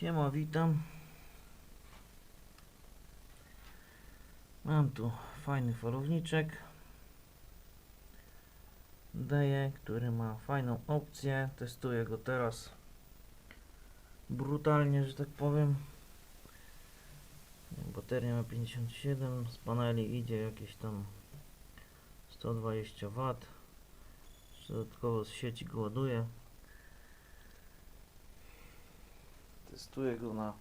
Siema, witam. Mam tu fajny falowniczek. Daję, który ma fajną opcję. Testuję go teraz brutalnie, że tak powiem. Bateria ma 57, z paneli idzie jakieś tam 120 W. Dodatkowo z sieci go ładuję. Testuję go na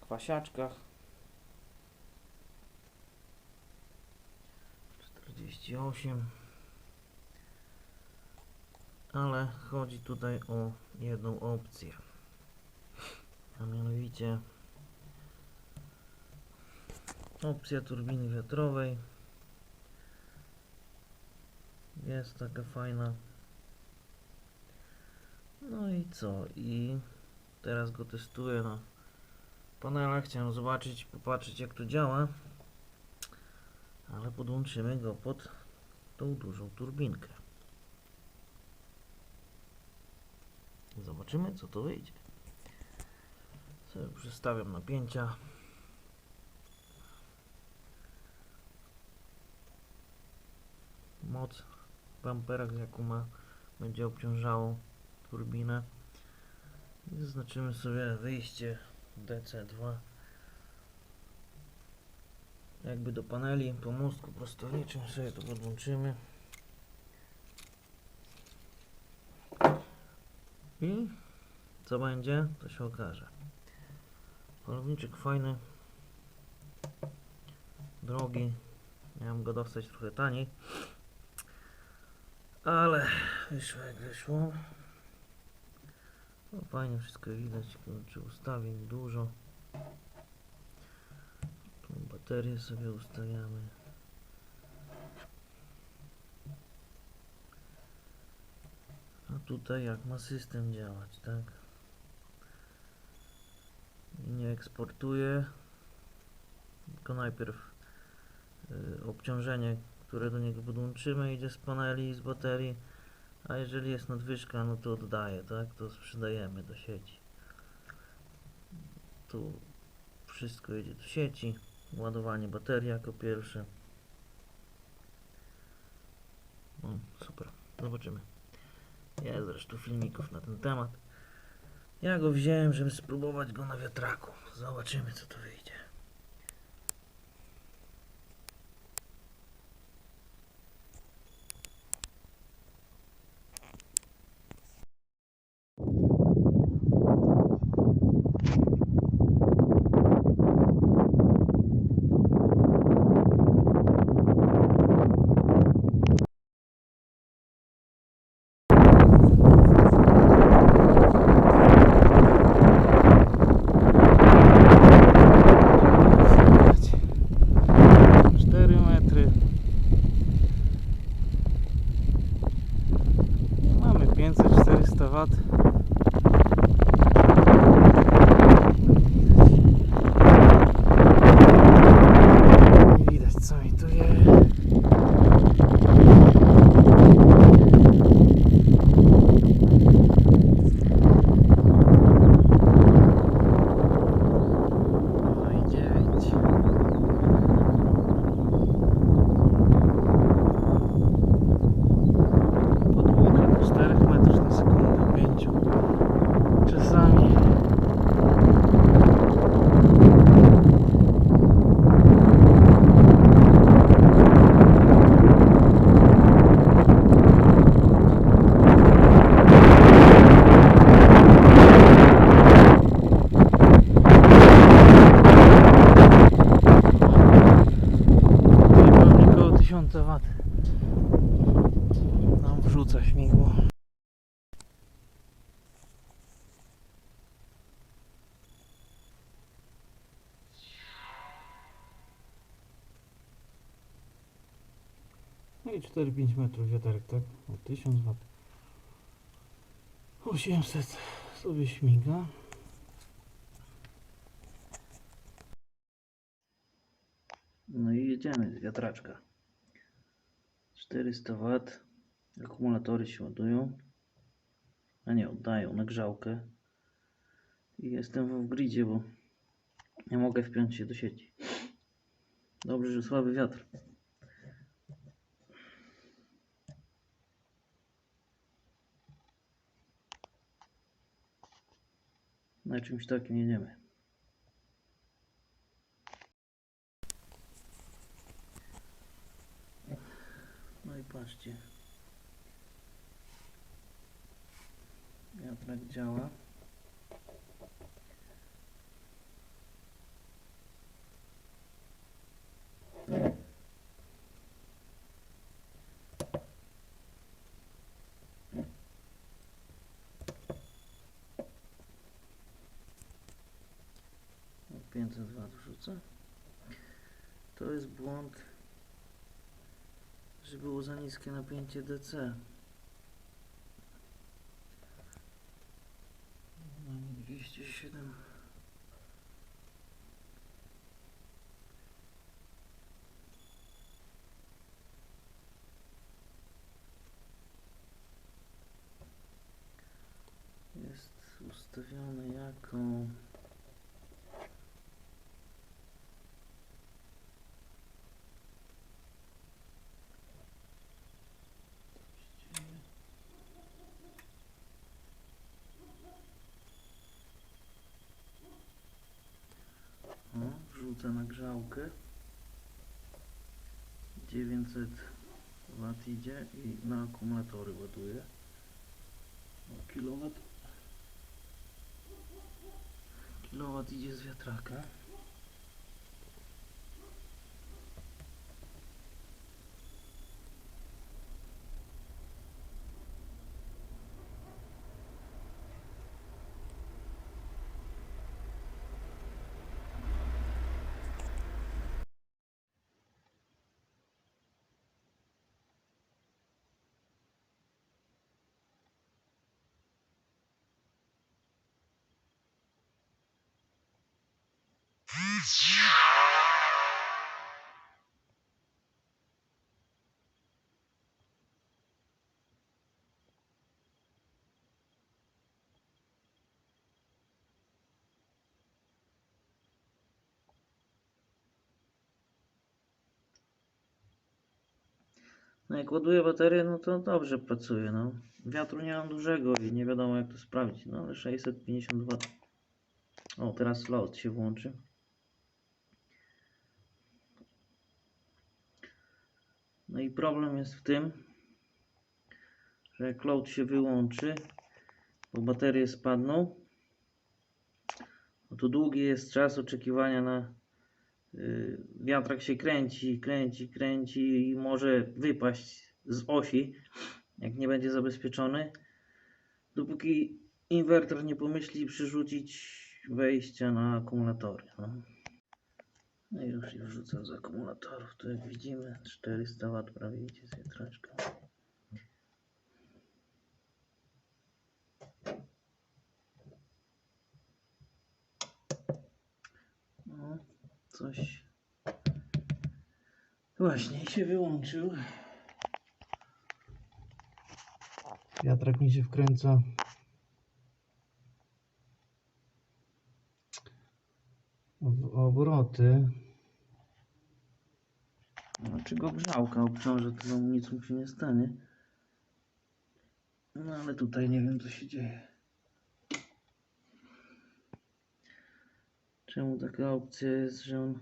kwasiaczkach. 48. Ale chodzi tutaj o jedną opcję. A mianowicie opcja turbiny wiatrowej. Jest taka fajna. No i co? I teraz go testuję na panelach. Chciałem zobaczyć, popatrzeć jak to działa. Ale podłączymy go pod tą dużą turbinkę. Zobaczymy co to wyjdzie. Sobie przestawiam napięcia. Moc w amperach jaką ma będzie obciążało turbinę. Zaznaczymy sobie wyjście DC2 jakby do paneli po móstku prostowniczym sobie to podłączymy. I co będzie to się okaże. Polowniczek fajny. Drogi. Miałem go dostać trochę taniej. Ale wyszło jak wyszło no, fajnie wszystko widać kurczę ustawień dużo. Tu baterię sobie ustawiamy. A tutaj jak ma system działać tak? Nie eksportuje tylko najpierw y, obciążenie które do niego podłączymy idzie z paneli z baterii a jeżeli jest nadwyżka no to oddaje tak? To sprzedajemy do sieci. Tu wszystko idzie do sieci. Ładowanie baterii jako pierwsze. No, super, zobaczymy. Jest zresztą filmików na ten temat. Ja go wziąłem, żeby spróbować go na wiatraku. Zobaczymy co to wyjdzie Ват. No i 4-5 metrów wiaterek, tak? O 1000 W. 800 sobie śmiga. No i jedziemy z wiatraczka. 400 W. Akumulatory się ładują. A nie, oddają na grzałkę. I jestem w gridzie, bo nie mogę wpiąć się do sieci. Dobrze, że słaby wiatr. Na czymś takim jedziemy. No i patrzcie. Wiatrak działa. O, 500 W wrzucę. To jest błąd, że było za niskie napięcie DC. Mamy 207. Jest ustawione jako O, wrzucę na grzałkę. 900 W idzie i na akumulatory ładuję. O, kilowat. Kilowat idzie z wiatraka. No jak ładuję baterię, no to dobrze pracuje, no. Wiatru nie mam dużego i nie wiadomo jak to sprawdzić, no ale 652. O, teraz load się włączy. No i problem jest w tym, że load się wyłączy, bo baterie spadną, no to długi jest czas oczekiwania na y, wiatrak się kręci, kręci, kręci i może wypaść z osi, jak nie będzie zabezpieczony, dopóki inwerter nie pomyśli przyrzucić wejścia na akumulatory. No, no i już je wrzucam z akumulatorów. Tu jak widzimy 400 W prawie idzie z wiatraczka. No, coś właśnie się wyłączył. Wiatrak mi się wkręca. W obroty. Znaczy go grzałka obciążę, to wam nic mu się nie stanie. No ale tutaj nie wiem co się dzieje. Czemu taka opcja jest, że on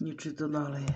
nie czyta dalej?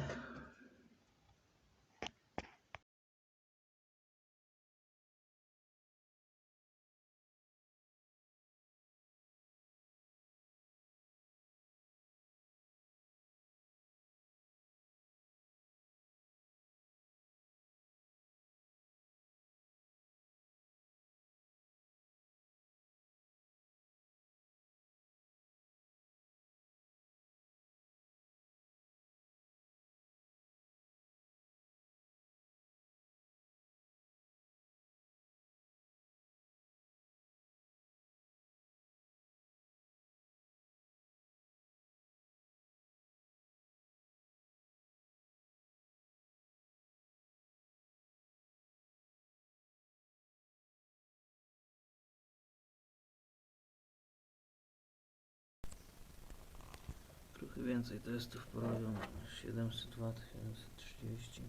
Więcej testów porobią. 700 W, 730.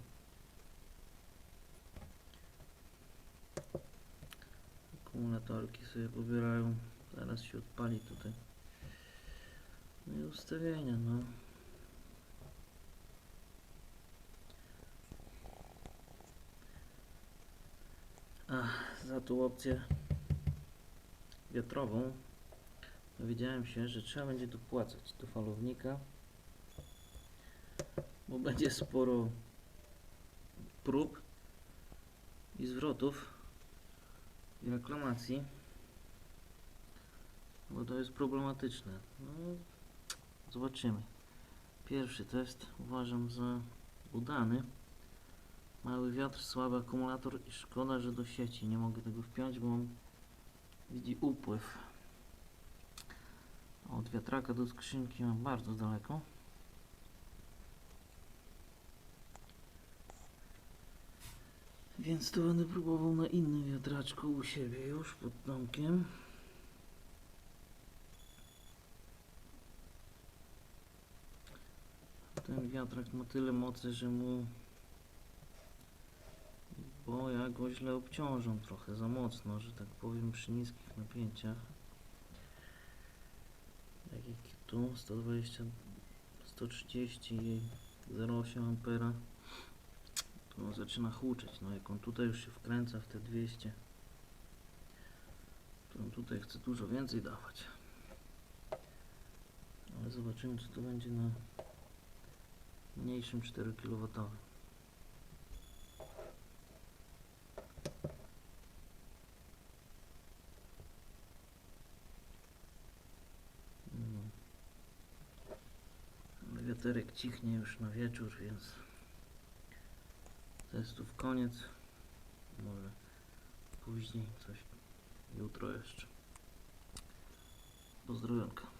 Akumulatorki sobie pobierają. Zaraz się odpali tutaj. No i ustawienia, no. Ach, za tą opcję wiatrową dowiedziałem się, że trzeba będzie dopłacać do falownika, bo będzie sporo prób i zwrotów i reklamacji, bo to jest problematyczne. No, zobaczymy. Pierwszy test uważam za udany. Mały wiatr, słaby akumulator i szkoda, że do sieci nie mogę tego wpiąć, bo on widzi upływ. Od wiatraka do skrzynki mam bardzo daleko. Więc to będę próbował na innym wiatraczku u siebie już pod domkiem. Ten wiatrak ma tyle mocy, że mu bo ja go źle obciążam trochę za mocno, że tak powiem przy niskich napięciach. Tu 120, 130 i 0,8 ampera to zaczyna huczeć. No jak on tutaj już się wkręca w te 200 to on tutaj chce dużo więcej dawać. Ale zobaczymy co to będzie na mniejszym 4 kW. No. Wiaterek cichnie już na wieczór, więc testów koniec. Może później coś jutro jeszcze. Pozdrowionka.